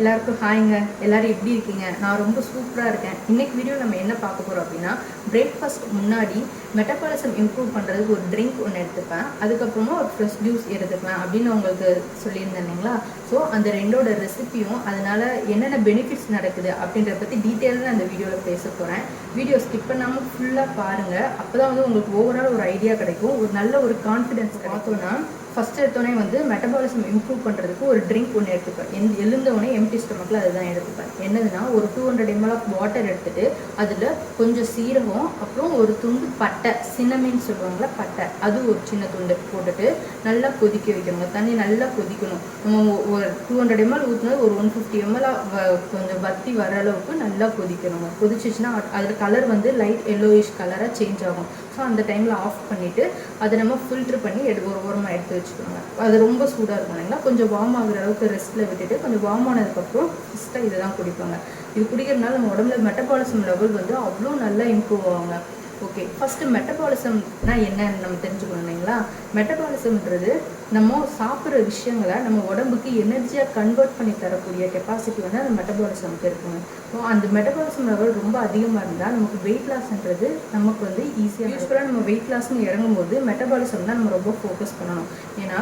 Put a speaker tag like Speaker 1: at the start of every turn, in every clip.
Speaker 1: எல்லாருக்கும் ஹாய்ங்க. எல்லோரும் எப்படி இருக்கீங்க? நான் ரொம்ப சூப்பராக இருக்கேன். இன்றைக்கி வீடியோ நம்ம என்ன பார்க்க போகிறோம் அப்படின்னா பிரேக்ஃபாஸ்ட் முன்னாடி மெட்டபாலிசம் இம்ப்ரூவ் பண்ணுறதுக்கு ஒரு ட்ரிங்க் ஒன்று எடுத்துப்பேன். அதுக்கப்புறமா ஒரு ஃப்ரெஷ் ஜூஸ் எடுத்துப்பேன் அப்படின்னு உங்களுக்கு சொல்லியிருந்தேன் இல்லைங்களா? ஸோ அந்த ரெண்டோட ரெசிபியும் அதனால் என்னென்ன பெனிஃபிட்ஸ் நடக்குது அப்படின்றத பற்றி டீட்டெயிலாக அந்த வீடியோவில் பேச போகிறேன் வீடியோ ஸ்கிப் பண்ணாமல் ஃபுல்லாக பாருங்கள் அப்போ தான் வந்து உங்களுக்கு ஓவரால் ஒரு ஐடியா கிடைக்கும். ஒரு நல்ல ஒரு கான்ஃபிடென்ஸ் பார்த்தோன்னா ஃபஸ்ட் எடுத்தோடனே வந்து மெட்டபாலிசம் இம்ப்ரூவ் பண்ணுறதுக்கு ஒரு ட்ரிங்க் ஒன்று எடுத்துப்பேன் எந்த எழுந்தவொடனே எம்டி ஸ்டொமக்கில் அதுதான் எடுத்துப்பேன் என்னதுன்னா ஒரு two hundred ML of water எடுத்துட்டு அதில் கொஞ்சம் சீரகம் அப்புறம் ஒரு துண்டு பட்டை சின்னமின்னு சொல்லுவாங்கள்ல பட்டை. அது ஒரு சின்ன துண்டு போட்டுட்டு நல்லா கொதிக்க வைக்கணுங்க. தண்ணி நல்லா கொதிக்கணும். நம்ம ஒரு டூ ஹண்ட்ரட் எம்எல் ஊற்றினது ஒரு ஒன் ஃபிஃப்டி எம்எல் கொஞ்சம் வத்தி வர அளவுக்கு நல்லா கொதிக்கணுங்க. கொதிச்சிச்சுன்னா அதில் கலர் வந்து லைட் எல்லோயிஷ் கலராக சேஞ்ச் ஆகும். ஸோ அந்த டைமில் ஆஃப் பண்ணிவிட்டு அதை நம்ம ஃபில்ட்ரு பண்ணி எடு ஒரு ஓரமாக எடுத்து வச்சுக்கோங்க. அது ரொம்ப சூடாக இருக்கும் இல்லைங்களா? கொஞ்சம் வார்ம் ஆகுற அளவுக்கு ரெஸ்ட்டில் விட்டுட்டு கொஞ்சம் வார்ம் ஆனதுக்கப்புறம் ஃபஸ்ட்டாக இதை தான் குடிப்பாங்க. இது குடிக்கிறதுனால நம்ம உடம்புல மெட்டபாலிசம் லெவல் வந்து அவ்வளோ நல்லா இம்ப்ரூவ் ஆகுங்க. ஓகே ஃபஸ்ட்டு மெட்டபாலிசம்னா என்னன்னு நம்ம தெரிஞ்சுக்கணும் இல்லைங்களா? மெட்டபாலிசம்ன்றது நம்ம சாப்பிட்ற விஷயங்களை நம்ம உடம்புக்கு எனர்ஜியாக கன்வெர்ட் பண்ணி தரக்கூடிய கெப்பாசிட்டி வந்து அந்த மெட்டபாலிசம்க்கு இருக்குங்க ஸோ அந்த மெட்டபாலிசம் லெவல் ரொம்ப அதிகமாக இருந்தால் நமக்கு வெயிட் லாஸ்ன்றது நமக்கு வந்து ஈஸியாக யூஸ்ஃபுல்லாக நம்ம வெயிட் லாஸ்னு இறங்கும்போது மெட்டபாலிசம் தான் நம்ம ரொம்ப ஃபோக்கஸ் பண்ணணும். ஏன்னா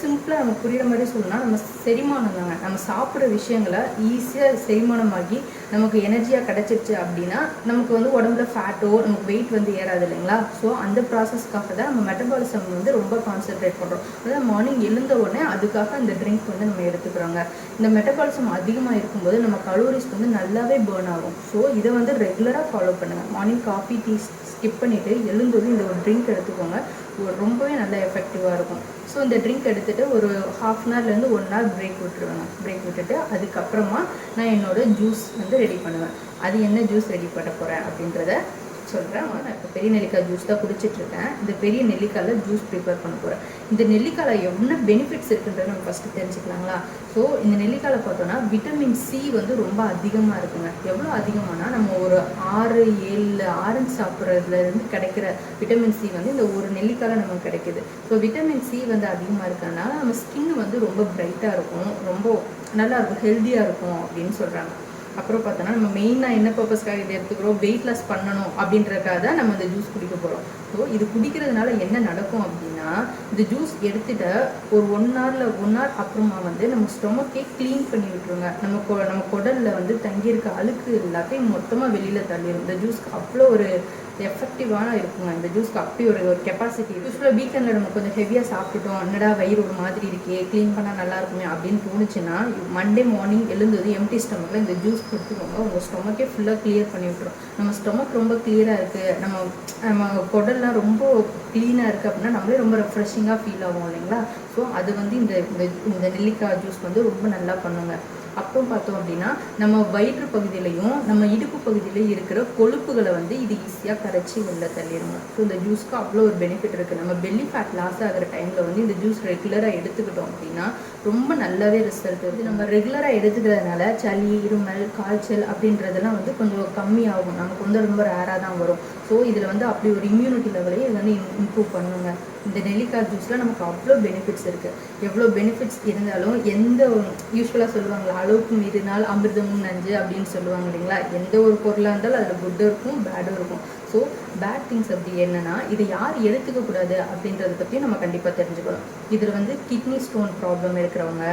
Speaker 1: சிம்பிளாக நமக்கு புரியுற மாதிரி சொல்லணும்னா நம்ம செரிமானம் தாங்க. நம்ம சாப்பிட்ற விஷயங்களை ஈஸியாக செரிமானமாகி நமக்கு எனர்ஜியாக கிடச்சிருச்சு அப்படின்னா நமக்கு வந்து உடம்புல ஃபேட்டோ நமக்கு வெயிட் வந்து ஏறாது இல்லைங்களா? ஸோ அந்த ப்ராசஸ்க்காக தான் நம்ம மெட்டபாலிசம் வந்து ரொம்ப கான்சென்ட்ரேட் பண்ணுறோம் அதாவது மார்னிங் எழுந்த உடனே அதுக்காக அந்த ட்ரிங்க் வந்து நம்ம எடுத்துக்கிறோங்க. இந்த மெட்டபாலிசம் அதிகமாக இருக்கும்போது நம்ம கலோரிஸ் வந்து நல்லாவே பேர்ன் ஆகும். ஸோ இதை வந்து ரெகுலராக ஃபாலோ பண்ணுங்கள் மார்னிங் காஃபி டீ ஸ்கிப் பண்ணிவிட்டு எழுந்ததும் இந்த ஒரு ட்ரிங்க் எடுத்துக்கோங்க. ரொம்பவே நல்ல எஃபெக்டிவாக இருக்கும். ஸோ இந்த ட்ரிங்க் எடுத்துகிட்டு ஒரு ஹாஃப் அன் ஹவர்லேருந்து ஒன் ஹவர் பிரேக் விட்டுருவேங்க. பிரேக் விட்டுட்டு அதுக்கப்புறமா நான் என்னோட ஜூஸ் வந்து ரெடி பண்ணுவேன். அது என்ன ஜூஸ் ரெடி பண்ண போகிறேன் அப்படின்றத சொல்கிறேன் நான் இப்போ பெரிய நெல்லிக்காய் ஜூஸ் தான் குடிச்சிட்டு இருக்கேன் இந்த பெரிய நெல்லிக்காயில் ஜூஸ் ப்ரிப்பேர் பண்ண போகிறேன் இந்த நெல்லிக்காயில் என்ன பெனிஃபிட்ஸ் இருக்குன்றத நம்ம ஃபஸ்ட்டு தெரிஞ்சுக்கலாங்களா? ஸோ இந்த நெல்லிக்காயில் பார்த்தோன்னா விட்டமின் சி வந்து ரொம்ப அதிகமாக இருக்குங்க. எவ்வளோ அதிகமானா நம்ம ஒரு ஆறு ஏழு ஆரஞ்சு சாப்பிட்றதுலேருந்து கிடைக்கிற விட்டமின் சி வந்து இந்த ஒரு நெல்லிக்காயில் நமக்கு கிடைக்குது. ஸோ விட்டமின் சி வந்து அதிகமாக இருக்கிறதுனால நம்ம ஸ்கின் வந்து ரொம்ப பிரைட்டாக இருக்கும். ரொம்ப நல்லா இருக்கும் ஹெல்த்தியாக இருக்கும் அப்படின்னு சொல்கிறாங்க அப்புறம் பார்த்தோன்னா நம்ம மெயினாக என்ன பர்பஸ்க்காக இதை எடுத்துக்கிறோம்? வெயிட் லாஸ் பண்ணணும் அப்படின்றதுக்காக தான் நம்ம இந்த ஜூஸ் குடிக்க போகிறோம் ஸோ இது குடிக்கிறதுனால என்ன நடக்கும் அப்படின்னா இந்த ஜூஸ் எடுத்துகிட்ட ஒரு ஒன் ஹவரில் ஒன் ஹவர் அப்புறமா வந்து நம்ம ஸ்டொமக்கே க்ளீன் பண்ணி விட்டுருங்க. நம்ம கொ நம்ம குடலில் வந்து தங்கியிருக்க அழுக்கு எல்லாத்தையும் மொத்தமாக வெளியில் தள்ளிடும் இந்த ஜூஸ்க்கு அவ்வளோ ஒரு எஃபெக்டிவான இருக்குங்க. இந்த ஜூஸ்க்கு அப்படி ஒரு ஒரு கெப்பாசிட்டி யூஸ்வலாக வீக்கெண்டில் நம்ம கொஞ்சம் ஹெவியாக சாப்பிட்டுட்டோம். என்னடா வயிறு ஒரு மாதிரி இருக்கே க்ளீன் பண்ணால் நல்லா இருக்குமே அப்படின்னு தோணுச்சுன்னா மண்டே மார்னிங் எழுந்தது எம்டி ஸ்டொமக்கில் இந்த ஜூஸ் கொடுத்துக்கோங்க உங்கள் ஸ்டொமக்கே ஃபுல்லாக கிளியர் பண்ணி விட்டுரும். நம்ம ஸ்டொமக் ரொம்ப கிளியராக இருக்குது நம்ம நம்ம குடல் குடல்லாம் ரொம்ப க்ளீனாக இருக்குது அப்படின்னா நம்மளே ரொம்ப ரெஃப்ரெஷிங்காக ஃபீல் ஆகும் இல்லைங்களா? ஸோ அது வந்து இந்த இந்த- நெல்லிக்காய் ஜூஸ் வந்து ரொம்ப நல்லா பண்ணுங்க. அப்புறம் பார்த்தோம் அப்படின்னா நம்ம வயிற்று பகுதியிலையும் நம்ம இடுப்பு பகுதியிலையும் இருக்கிற கொழுப்புகளை வந்து இது ஈஸியாக கரைச்சி வெளில தள்ளிடுங்க ஸோ இந்த ஜூஸ்க்கு அவ்வளோ ஒரு பெனிஃபிட் இருக்குது நம்ம பெல்லி ஃபேட் லாஸ் ஆகிற டைமில் வந்து இந்த ஜூஸ் ரெகுலராக எடுத்துக்கிட்டோம் அப்படின்னா ரொம்ப நல்லாவே ரிசல்ட் இது நம்ம ரெகுலராக எடுத்துக்கிறதுனால சளி இருமல் காய்ச்சல் அப்படின்றதெல்லாம் வந்து கொஞ்சம் கம்மியாகும். நமக்கு வந்து ரொம்ப ரேராக தான் வரும். ஸோ இதில் வந்து அப்படி ஒரு இம்யூனிட்டி லெவலையும் இது வந்து இம்ப்ரூவ் பண்ணுங்க. இந்த நெல்லிக்காய் ஜூஸில் நமக்கு அவ்வளோ பெனிஃபிட்ஸ் இருக்குது எவ்வளோ பெனிஃபிட்ஸ் இருந்தாலும் எந்த யூஸ்ஃபுல்லாக சொல்லுவாங்களா அளவுக்கு மீறினால் அமிர்தமும் நஞ்சு அப்படின்னு சொல்லுவாங்க இல்லைங்களா? எந்த ஒரு பொருளாக இருந்தாலும் அதில் குட்டும் இருக்கும் பேடும் இருக்கும். ஸோ பேட் திங்ஸ் அப்படி என்னன்னா இதை யார் எடுத்துக்க கூடாது அப்படின்றத பற்றியும் நம்ம கண்டிப்பாக தெரிஞ்சுக்கணும். இதில் வந்து கிட்னி ஸ்டோன் ப்ராப்ளம் இருக்கிறவங்க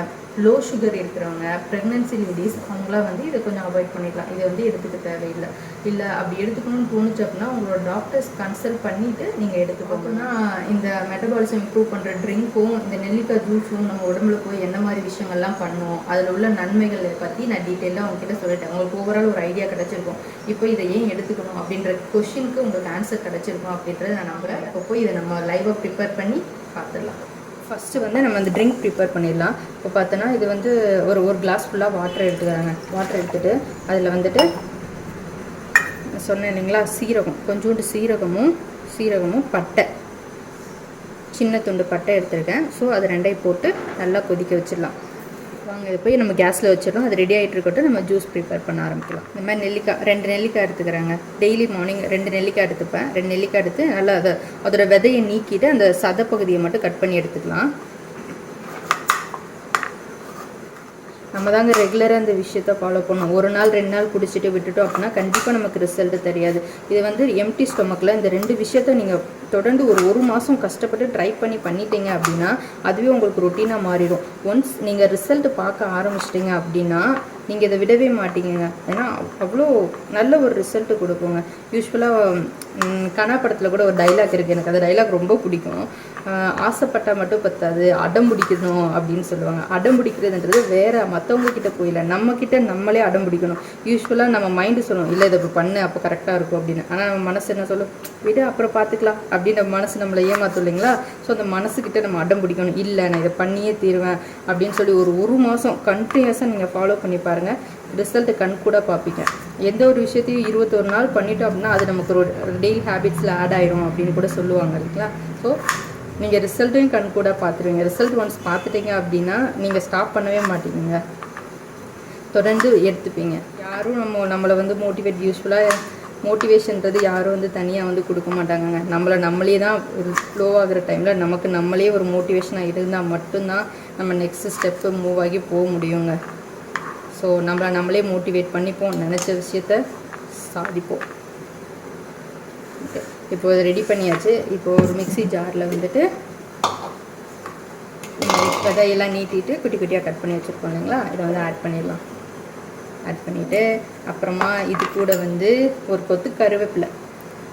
Speaker 1: லோ சுகர் இருக்கிறவங்க ப்ரெக்னென்சி லேடிஸ் அவங்களாம் வந்து இதை கொஞ்சம் அவாய்ட் பண்ணிக்கலாம். இதை வந்து எடுத்துக்க தேவையில்லை. இல்லை அப்படி எடுத்துக்கணும்னு தோணுச்சு அப்படின்னா உங்களோட டாக்டர்ஸ் கன்சல்ட் பண்ணிவிட்டு நீங்கள் எடுத்துக்கோங்கன்னா இந்த மெட்டபாலிசம் இம்ப்ரூவ் பண்ணுற ட்ரிங்க்கும் இந்த நெல்லிக்காய் ஜூஸும் நம்ம உடம்புல போய் என்ன மாதிரி விஷயங்கள்லாம் பண்ணுவோம் அதில் உள்ள நன்மைகளை பற்றி நான் டீட்டெயிலாக உங்ககிட்ட சொல்லிட்டேன். உங்களுக்கு ஓவரால் ஒரு ஐடியா கிடச்சிருக்கும். இப்போ இதை ஏன் எடுத்துக்கணும் அப்படின்ற கொஷினுக்கு உங்களுக்கு ஆன்சர் கிடச்சிருக்கும் அப்படின்றத நான் நம்புகிறேன் இப்போ போய் இதை நம்ம லைவாக ப்ரிப்பேர் பண்ணி பார்த்துடலாம் ஃபஸ்ட்டு வந்து நம்ம அந்த ட்ரிங்க் ப்ரிப்பேர் பண்ணிடலாம். இப்போ பார்த்தோன்னா இது வந்து ஒரு ஒரு கிளாஸ் ஃபுல்லாக வாட்டர் எடுத்துக்கிறாங்க. வாட்டர் எடுத்துகிட்டு அதில் வந்துட்டு சொன்னேன் இல்லைங்களா சீரகம். கொஞ்சோண்டு சீரகமும் சீரகமும் பட்டை. சின்ன துண்டு பட்டை எடுத்திருக்கேன். ஸோ அது ரெண்டையும் போட்டு நல்லா கொதிக்க வச்சிடலாம். வாங்க இது போய் நம்ம கேஸில் வச்சிடலாம் அது ரெடி ஆகிட்டு இருக்கட்டும். நம்ம ஜூஸ் ப்ரிப்பேர் பண்ண ஆரம்பிக்கலாம். இந்த மாதிரி நெல்லிக்காய் ரெண்டு நெல்லிக்காய் எடுத்துக்கிறாங்க. டெய்லி மார்னிங் ரெண்டு நெல்லிக்காய் எடுத்துப்பேன். ரெண்டு நெல்லிக்காய் எடுத்து நல்லா அதை அதோட விதையை நீக்கிட்டு அந்த சத பகுதியை மட்டும் கட் பண்ணி எடுத்துக்கலாம். நம்ம தாங்க ரெகுலராக இந்த விஷயத்த ஃபாலோ பண்ணோம். ஒரு நாள் ரெண்டு நாள் குடிச்சிட்டு விட்டுட்டோம் அப்படின்னா கண்டிப்பாக நமக்கு ரிசல்ட் தெரியாது. இது வந்து எம்டி ஸ்டொமக்கில் இந்த ரெண்டு விஷயத்த நீங்கள் தொடர்ந்து ஒரு ஒரு மாதம் கஷ்டப்பட்டு ட்ரை பண்ணி பண்ணிட்டீங்க அப்படின்னா அதுவே உங்களுக்கு ரொட்டீனாக மாறிடும். ஒன்ஸ் நீங்கள் ரிசல்ட் பார்க்க ஆரம்பிச்சிட்டிங்க அப்படின்னா நீங்கள் இதை விடவே மாட்டீங்க ஏன்னா அவ்வளோ நல்ல ஒரு ரிசல்ட்டு கொடுக்குங்க. யூஸ்வலாக கனா படத்தில் கூட ஒரு டைலாக் இருக்குது எனக்கு அந்த டைலாக் ரொம்ப பிடிக்கும். ஆசைப்பட்டால் மட்டும் பத்தாது. அடம் பிடிக்கணும் அப்படின்னு சொல்லுவாங்க. அடம் பிடிக்கிறதுன்றது வேறு மற்றவங்க கிட்ட போயில நம்மக்கிட்ட நம்மளே அடம் பிடிக்கணும். யூஸ்வலாக நம்ம மைண்டு சொல்லுவோம் இல்லை இதை இப்போ பண்ணு அப்போ கரெக்டாக இருக்கும் அப்படின்னு. ஆனால் நம்ம மனசு என்ன சொல்லும்? விட அப்புறம் பார்த்துக்கலாம் அப்படின்னு மனசு நம்மளை ஏமாத்தும் இல்லைங்களா? ஸோ அந்த மனசுக்கிட்ட நம்ம அடம் பிடிக்கணும். இல்லை நான் இதை பண்ணியே தீருவேன் அப்படின்னு சொல்லி ஒரு ஒரு மாதம் கண்டினியூஸாக நீங்கள் ஃபாலோ பண்ணி பாருங்கள் ரிசல்ட் கண் கூட பார்ப்பீங்க எந்த ஒரு விஷயத்தையும் இருபத்தொரு நாள் பண்ணிட்டோம் அப்படின்னா அது நமக்கு ஒரு டெய்லி ஹேபிட்ஸில் ஆட் ஆயிரும் அப்படின்னு கூட சொல்லுவாங்க இல்லைங்களா? ஸோ நீங்கள் ரிசல்ட்டையும் கண் கூட பார்த்துருவீங்க ரிசல்ட் ஒன்ஸ் பார்த்துட்டீங்க அப்படின்னா நீங்கள் ஸ்டாப் பண்ணவே மாட்டீங்க தொடர்ந்து எடுத்துப்பீங்க. யாரும் நம்ம நம்மளை வந்து மோட்டிவேட் யூஸ்ஃபுல்லாக மோட்டிவேஷன்றது யாரும் வந்து தனியாக வந்து கொடுக்க மாட்டாங்கங்க. நம்மளை நம்மளே தான் ஒரு ஸ்லோ ஆகிற டைமில் நமக்கு நம்மளே ஒரு மோட்டிவேஷனாக இருந்தால் மட்டும்தான் நம்ம நெக்ஸ்ட் ஸ்டெப்பு மூவ் ஆகி போக முடியுங்க. ஸோ நம்மளை நம்மளே மோட்டிவேட் பண்ணிப்போம் நினச்ச விஷயத்த சாதிப்போம். ஓகே இப்போ இதை ரெடி பண்ணியாச்சு. இப்போ ஒரு மிக்ஸி ஜாரில் வந்துட்டு இந்த விதையெல்லாம் நீட்டிட்டு குட்டி குட்டியாக கட் பண்ணி வச்சுருக்கோம் இல்லைங்களா? இதை வந்து ஆட் பண்ணிடலாம். ஆட் பண்ணிவிட்டு அப்புறமா இது கூட வந்து ஒரு கொத்து கருவேப்பிலை.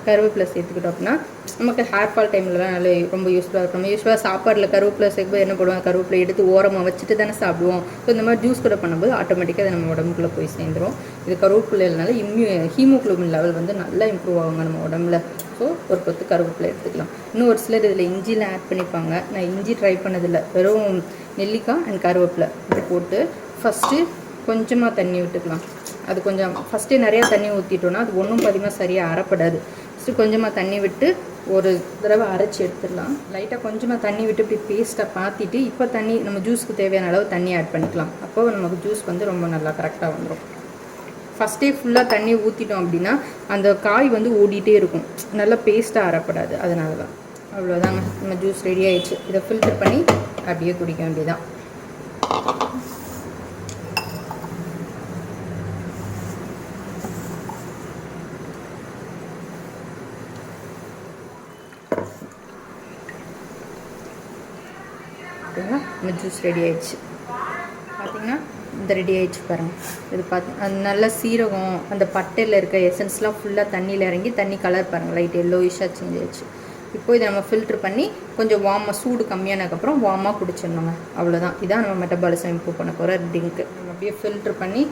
Speaker 1: கருவேப்பிலை சேர்த்துக்கிட்டோம் அப்படின்னா நமக்கு ஹேர் ஃபால் டைம்லலாம் நல்ல ரொம்ப யூஸ்ஃபுல்லாக இருக்கும். நம்ம யூஸ்வலாக சாப்பாடில் கருவேப்பிலை சேர்க்கும்போது என்ன பண்ணுவோம் கருவேப்பிலை எடுத்து ஓரமாக வச்சுட்டு தானே சாப்பிடுவோம். ஸோ இந்த மாதிரி ஜூஸ் கூட பண்ணும்போது ஆட்டோமேட்டிக்காக அது நம்ம உடம்புக்குள்ளே போய் சேர்ந்துரும். இது கருவேப்பிலைனால இம்யூ ஹீமோக்ளோபின் லெவல் வந்து நல்லா இம்ப்ரூவ் ஆகுங்க நம்ம உடம்புல. ஸோ ஒரு கொத்து கருவேப்பிலை எடுத்துக்கலாம். இன்னும் ஒரு சிலர் இதில் இஞ்சிலாம் ஆட் பண்ணிப்பாங்க. நான் இஞ்சி ட்ரை பண்ணதில்லை. வெறும் நெல்லிக்காய் அண்ட் கருவேப்பிலை இது போட்டு ஃபஸ்ட்டு கொஞ்சமாக தண்ணி விட்டுக்கலாம். அது கொஞ்சம் ஃபஸ்ட்டே நிறையா தண்ணி ஊற்றிட்டோன்னா அது ஒன்றும் பாதிமாக சரியாக அறப்படாது. ஃபஸ்ட்டு கொஞ்சமாக தண்ணி விட்டு ஒரு தடவை அரைச்சி எடுத்துடலாம். லைட்டாக கொஞ்சமாக தண்ணி விட்டு இப்படி பேஸ்ட்டாக பார்த்துட்டு இப்போ தண்ணி நம்ம ஜூஸ்க்கு தேவையான அளவு தண்ணி ஆட் பண்ணிக்கலாம். அப்போ நமக்கு ஜூஸ் வந்து ரொம்ப நல்லா கரெக்டாக வந்துடும் ஃபஸ்ட்டே ஃபுல்லாக தண்ணி ஊற்றிட்டோம் அப்படின்னா அந்த காய் வந்து ஓடிட்டே இருக்கும். நல்லா பேஸ்ட்டாக அறப்படாது. அதனால தான் அவ்வளோதாங்க நம்ம ஜூஸ் ரெடி ஆயிடுச்சு. இதை ஃபில்டர் பண்ணி அப்படியே குடிக்க வேண்டியதான் ஓகேங்களா இந்த ஜூஸ் ரெடி ஆயிடுச்சு. பார்த்தீங்கன்னா இந்த ரெடி ஆயிடுச்சு பாருங்கள் இது பார்த்து நல்லா நல்ல சீரகம் அந்த பட்டையில் இருக்க எசன்ஸ்லாம் ஃபுல்லாக தண்ணியில் இறங்கி தண்ணி கலர் பாருங்கள் லைட் எல்லோயிஷாக சேஞ்ச் ஆயிடுச்சு. இப்போ இதை நம்ம ஃபில்ட்ரு பண்ணி கொஞ்சம் வார்மாக சூடு கம்மியானதுக்கப்புறம் வார்மாக குடிச்சிடணுங்க. அவ்வளோதான் இதான் நம்ம மெட்டபாலிசம் இம்ப்ரூவ் பண்ண போகிற ட்ரிங்க்கு நம்ம அப்படியே ஃபில்ட்ரு பண்ணி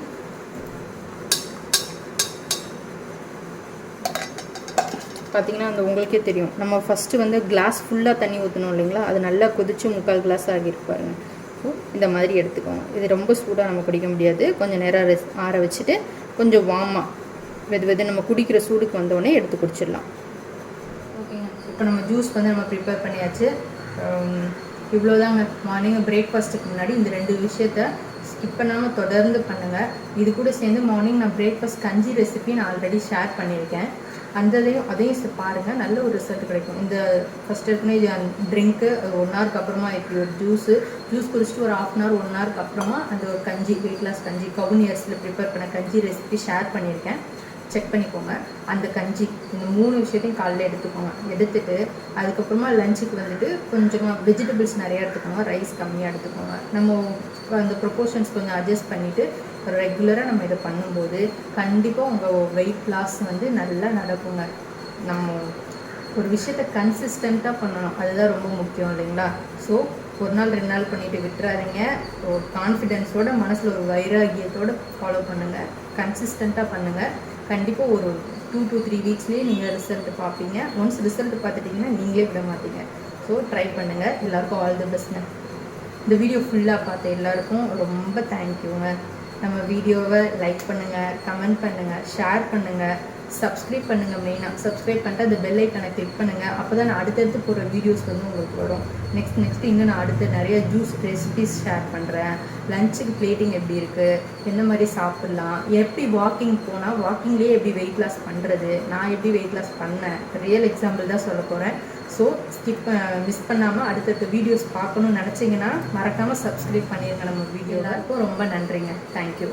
Speaker 1: பார்த்தீங்கன்னா அந்த உங்களுக்கே தெரியும். நம்ம ஃபஸ்ட்டு வந்து கிளாஸ் ஃபுல்லாக தண்ணி ஊற்றணும் இல்லைங்களா? அது நல்லா கொதிச்சு முக்கால் கிளாஸ் ஆகியிருப்பாருங்க ஸோ இந்த மாதிரி எடுத்துக்கோங்க. இது ரொம்ப சூடாக நம்ம குடிக்க முடியாது. கொஞ்சம் நேரம் ரெஸ் ஆற வச்சுட்டு கொஞ்சம் வார்மாக வெது வெது நம்ம குடிக்கிற சூடுக்கு வந்தோடனே எடுத்து குடிச்சிடலாம். ஓகேங்க இப்போ நம்ம ஜூஸ் வந்து நம்ம ப்ரிப்பேர் பண்ணியாச்சு. இவ்வளோதாங்க மார்னிங் பிரேக்ஃபாஸ்ட்டுக்கு முன்னாடி இந்த ரெண்டு விஷயத்த ஸ்கிப் பண்ணாமல் தொடர்ந்து பண்ணுங்கள் இது கூட சேர்ந்து மார்னிங் நான் பிரேக்ஃபாஸ்ட் கஞ்சி ரெசிபி நான் ஆல்ரெடி ஷேர் பண்ணியிருக்கேன். அந்த இதையும் அதையும் பாருங்கள் நல்ல ஒரு ரிசல்ட் கிடைக்கும். இந்த ஃபஸ்ட் எடுத்துனே ட்ரிங்க்கு ஒன் ஹவருக்கு அப்புறமா இப்படி ஒரு ஜூஸு ஜூஸ் குடிச்சிட்டு ஒரு ஆஃப் அன் ஹவர் ஒன் ஹவருக்கு அப்புறமா அந்த ஒரு கஞ்சி வெயிட் லாஸ் கஞ்சி கவுன் இயர்ஸில் ப்ரிப்பேர் பண்ண கஞ்சி ரெசிபி ஷேர் பண்ணியிருக்கேன். செக் பண்ணிக்கோங்க. அந்த கஞ்சி இந்த மூணு விஷயத்தையும் காலைல எடுத்துக்கோங்க. எடுத்துட்டு அதுக்கப்புறமா லஞ்சுக்கு வந்துட்டு கொஞ்சமாக வெஜிடபிள்ஸ் நிறையா எடுத்துக்கோங்க. ரைஸ் கம்மியாக எடுத்துக்கோங்க. நம்ம அந்த ப்ரொப்போர்ஷன்ஸ் கொஞ்சம் அட்ஜஸ்ட் பண்ணிவிட்டு ரெகுலராக நம்ம இதை பண்ணும்போது கண்டிப்பாக உங்கள் வெயிட் லாஸ் வந்து நல்லா நடக்குங்க. நம்ம ஒரு விஷயத்த கன்சிஸ்டண்ட்டாக பண்ணணும். அதுதான் ரொம்ப முக்கியம் இல்லைங்களா? ஸோ ஒரு நாள் ரெண்டு நாள் பண்ணிட்டு விட்டுறாதீங்க. ஒரு கான்ஃபிடென்ஸோட மனசில் ஒரு வைராகியத்தோடு ஃபாலோ பண்ணுங்கள் கன்சிஸ்டண்ட்டாக பண்ணுங்கள் கண்டிப்பாக ஒரு டூ டூ த்ரீ வீக்ஸ்லேயே நீங்கள் ரிசல்ட் பார்ப்பீங்க. ஒன்ஸ் ரிசல்ட் பார்த்துட்டிங்கன்னா நீங்களே விட மாட்டீங்க. ஸோ ட்ரை பண்ணுங்கள் எல்லாருக்கும் ஆல் தி பெஸ்ட்ங்க இந்த வீடியோ ஃபுல்லாக பார்த்த எல்லாருக்கும் ரொம்ப தேங்க்யூங்க நம்ம வீடியோவை லைக் பண்ணுங்கள் கமெண்ட் பண்ணுங்கள் ஷேர் பண்ணுங்கள் சப்ஸ்கிரைப் பண்ணுங்கள் மெயினாக சப்ஸ்கிரைப் பண்ணிட்டு அந்த பெல் ஐக்கனை கிளிக் பண்ணுங்கள் அப்போ தான் நான் அடுத்தடுத்து போகிற வீடியோஸ் வந்து உங்களுக்கு வரும். நெக்ஸ்ட் நெக்ஸ்ட் இன்னும் நான் அடுத்து நிறைய ஜூஸ் ரெசிபிஸ் ஷேர் பண்ணுறேன் லஞ்சுக்கு பிளேட்டிங் எப்படி இருக்குது எந்த மாதிரி சாப்பிட்லாம்? எப்படி வாக்கிங் போனால் வாக்கிங்லேயே எப்படி வெயிட் லாஸ் பண்ணுறது நான் எப்படி வெயிட் லாஸ் பண்ணேன்? ரியல் எக்ஸாம்பிள் தான் சொல்ல போகிறேன் ஸோ ஸ்கிப் மிஸ் பண்ணாமல் அடுத்தடுத்த வீடியோஸ் பார்க்கணும்னு நினச்சிங்கன்னா மறக்காமல் சப்ஸ்கிரைப் பண்ணிடுங்க நம்ம வீடியோ எல்லாருக்கும் ரொம்ப நன்றிங்க. தேங்க்யூ